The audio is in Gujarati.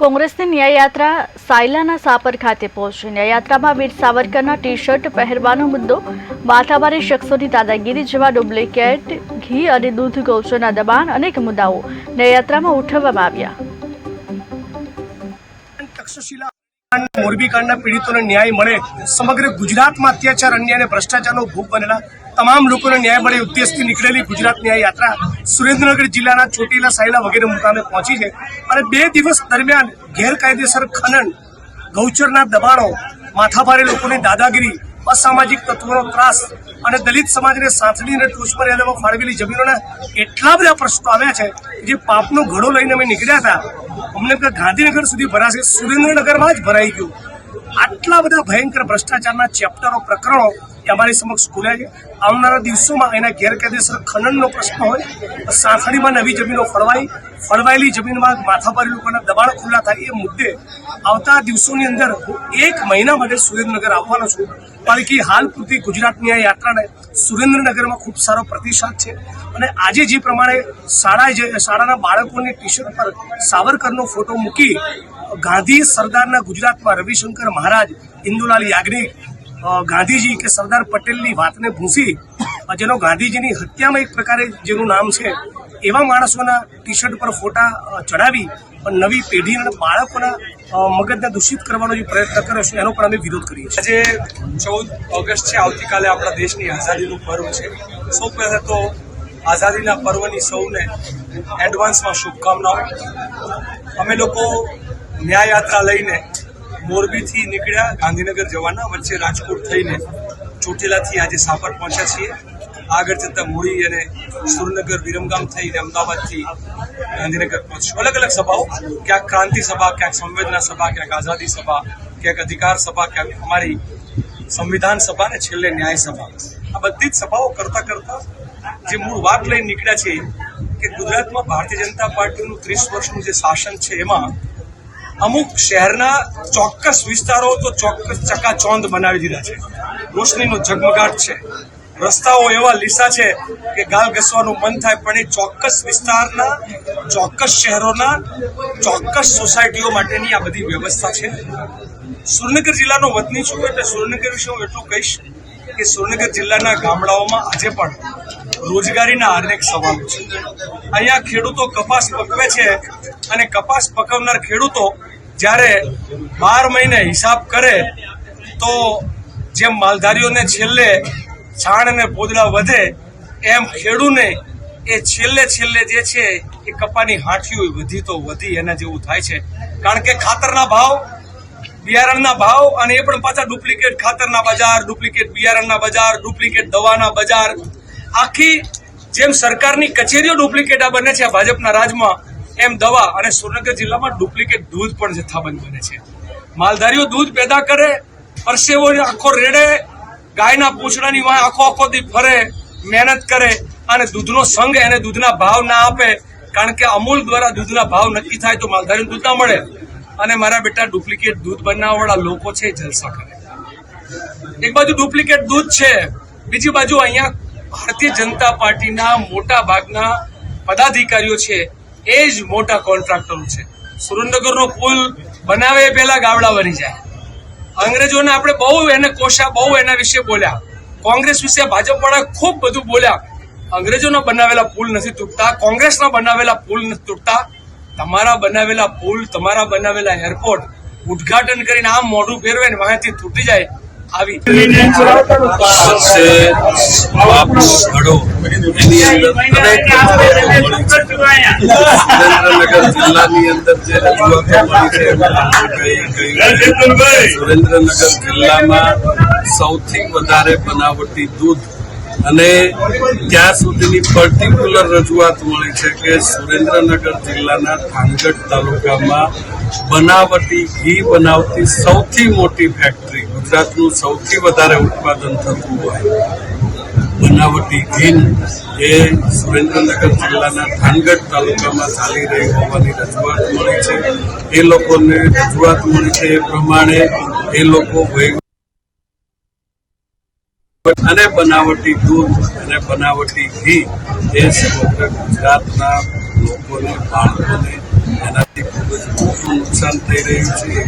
કોંગ્રેસની ન્યાયયાત્રા સાયલાના સાપર ખાતે પહોંચી. ન્યાયયાત્રામાં વીર સાવરકરના ટી શર્ટ પહેરવાનો મુદ્દો, માથાભારે શખ્સોની દાદાગીરી જેવા ડુપ્લિકેટ, ઘી અને દૂધ ગૌચરના દબાણ અનેક મુદ્દાઓ ન્યાયયાત્રામાં ઉઠાવવામાં આવ્યા. તક્ષશિલા કાંડ, મોરબી કાંડના પીડિતોને ન્યાય મળે. સમગ્ર ગુજરાતમાં અત્યાચાર અન્યાય અને ભ્રષ્ટાચારનો ભોગ બનેલા તમામ લોકોને ન્યાય મળે ઉદ્દેશથી નીકળેલી ગુજરાત ન્યાય યાત્રા સુરેન્દ્રનગર જિલ્લાના ચોટીલા સાયલા વગેરે મુકામે પહોંચી છે અને બે દિવસ દરમિયાન ગેરકાયદેસર ખનન ગૌચરના દબાણો માથાભારે લોકોની દાદાગીરી અસામાજિક તત્વોનો ત્રાસ અને દલિત સમાજને સાંથડીને ટોચ પર ફાળવેલી જમીનોના એટલા બધા પ્રશ્નો આવ્યા છે જે પાપનો ઘડો લઈને અમે નીકળ્યા હતા. અમને ગાંધીનગર સુધી ભરાશે. સુરેન્દ્રનગરમાં જ ભરાઈ ગયું. આટલા બધા ભયંકર ભ્રષ્ટાચારના ચેપ્ટરો પ્રકરણો એ અમારી સમક્ષ ખુલ્યા છે. આવનારા દિવસોમાં એના ગેરકાયદેસર ખનનનો પ્રશ્ન હોય સાંથળીમાં નવી જમીનો ફળવાઈ, ફળવાયેલી જમીનમાં માથાભારી લોકોના દબાણ ખુલ્લા થાય, એ મુદ્દે આવતા દિવસોની અંદર હું એક મહિના માટે સુરેન્દ્રનગર આવવાનો છું. કારણ કે હાલ પૂરતી ગુજરાતની આ યાત્રાને સુરેન્દ્રનગરમાં ખૂબ સારો પ્રતિસાદ છે. અને આજે જે પ્રમાણે શાળા જે, શાળાના બાળકોની ટી શર્ટ પર સાવરકરનો ફોટો મૂકી ગાંધી સરદારના ગુજરાતમાં રવિશંકર મહારાજ, ઇન્દુલાલ યાજ્ઞિક ગાંધીજી કે સરદાર પટેલની વાતને ભૂંસી જેનો ગાંધીજીની હત્યામાં એક પ્રકારે જેનું નામ છે, એવા માણસોના ટી શર્ટ પર ફોટા ચડાવી નવી પેઢી અને બાળકોના મગજને દૂષિત કરવાનો જે પ્રયત્ન કર્યો છે, એનો પણ અમે વિરોધ કરીએ છીએ. આજે ચૌદ ઓગસ્ટ છે, આવતીકાલે આપણા દેશની આઝાદીનું પર્વ છે. સૌ પહેલાં તો આઝાદીના પર્વની સૌને એડવાન્સમાં શુભકામનાઓ. અમે લોકો ન્યાય યાત્રા લઈને મોરબીથી નીકળ્યા ગાંધીનગર જવાના. વચ્ચે રાજકોટ થઈને ચોટીલાથી આજે સાપર પહોંચ્યા છીએ. આગળ જતા મૂળી અને સુરનગર વિરમગામ થઈને અમદાવાદથી ગાંધીનગર પહોંચ્યું. અલગ અલગ સભાઓ. ક્યાંક ક્રાંતિ સભા, ક્યાંક સંવેદના સભા, ક્યાંક આઝાદી સભા, ક્યાંક અધિકાર સભા, ક્યાંક અમારી સંવિધાન સભા અને છેલ્લે ન્યાય સભા. આ બધી જ સભાઓ કરતા કરતા જે મૂળ વાત લઈને નીકળ્યા છે કે ગુજરાતમાં ભારતીય જનતા પાર્ટીનું ત્રીસ વર્ષનું જે શાસન છે એમાં અમુક શહેરના ચોક્કસ વિસ્તારો તો ચોક્કસ ચકાચોંધ બનાવી દીધા છે. રોશનીનો ઝગમગાટ છે. રસ્તાઓ એવા લીસા છે કે ગાલ ઘસવાનું મન થાય, પણ એ ચોક્કસ વિસ્તારના, ચોક્કસ શહેરોના, ચોક્કસ સોસાયટીઓ માટેની આ બધી વ્યવસ્થા છે. સુરેન્દ્રનગર જિલ્લાનો વતની છું એટલે સુરેન્દ્રનગર વિશે હું એટલું કહીશ કે સુરેન્દ્રનગર જિલ્લાના ગામડાઓમાં આજે પણ રોજગારીના અનેક સવાલો છે. અહીંયા ખેડૂતો કપાસ પકવે છે અને કપાસ પકવનાર ખેડૂતો જ્યારે બાર મહિને હિસાબ કરે તો જેમ માલધારીઓને છેલ્લે છાણ અને પોદડા વધે, એમ ખેડૂને એ છેલ્લે છેલ્લે જે છે એ કપાની હાંઠીઓ વધી તો વધી એના જેવું થાય છે. કારણ કે ખાતરના ભાવ, બિયારણના ભાવ અને એ પણ પાછા ડુપ્લિકેટ ખાતરના બજાર, ડુપ્લિકેટ બિયારણના બજાર, ડુપ્લિકેટ દવાના બજાર આખી જેમ સરકારની કચેરીઓ ડુપ્લિકેટ આ બને છે ભાજપના રાજમાં, એમ દવા અને સુરેન્દ્રનગર જિલ્લામાં ડુપ્લિકેટ દૂધ પણ જથ્થાબંધ બને છે. માલધારીઓ દૂધ પેદા કરે, પરસેવો આખો રેડે, ગાયના પૂંછડાની વાય આખો આખો દી ફરે, મહેનત કરે અને દૂધનો સંઘ એને દૂધના ભાવ ના આપે, કારણ કે અમૂલ દ્વારા દૂધના ભાવ નક્કી થાય તો માલધારીને દૂધ ના મળે. અને મારા બેટા ડુપ્લિકેટ દૂધ બનાવવાવાળા લોકો છે, જલસા કરે. એક બાજુ ડુપ્લિકેટ દૂધ છે, બીજી બાજુ અહીંયા ભારતીય જનતા પાર્ટીના મોટા ભાગના પદાધિકારીઓ છે, એ જ મોટા કોન્ટ્રાક્ટરો છે. સુરેન્દ્રનગરનો પુલ બનાવે એ પહેલા ગાવડા બની જાય. અંગ્રેજોને આપણે બહુ એને કોશા, બહુ એના વિશે બોલ્યા. કોંગ્રેસ વિશે ભાજપ વાળા ખૂબ બધું બોલ્યા. અંગ્રેજોના બનાવેલા પુલ નથી તૂટતા, કોંગ્રેસના બનાવેલા પુલ નથી તૂટતા. તમારા બનાવેલા પુલ, તમારા બનાવેલા એરપોર્ટ ઉદઘાટન કરીને આમ મોઢું ફેરવે ને માહિતી તૂટી જાય આવી सबसे आपको घड़ो એની અંદર દરેક સુરેન્દ્રનગર જિલ્લાની અંદર જે રજૂઆતો મળી છે એમાં આપણે કહી- કહી સુરેન્દ્રનગર જિલ્લામાં સૌથી વધારે બનાવટી દૂધ અને ત્યાં સુધીની પર્ટિક્યુલર રજૂઆત મળી છે કે સુરેન્દ્રનગર જિલ્લાના થાનગઢ તાલુકામાં બનાવટી ઘી બનાવતી સૌથી મોટી ફેક્ટરી ગુજરાતનું સૌથી વધારે ઉત્પાદન થતું હોય. બનાવટી ઘી એ સુરેન્દ્રનગર જિલ્લાના થાનગઢ તાલુકામાં ચાલી રહી હોવાની રજૂઆત મળી છે. એ લોકોને રજૂઆત મળી છે એ પ્રમાણે એ લોકો વહી અને બનાવટી દૂધ અને બનાવટી ઘી એ સમગ્ર ગુજરાતના લોકોને, બાળકોને એનાથી ખૂબ જ નુકસાન થઈ રહ્યું છે.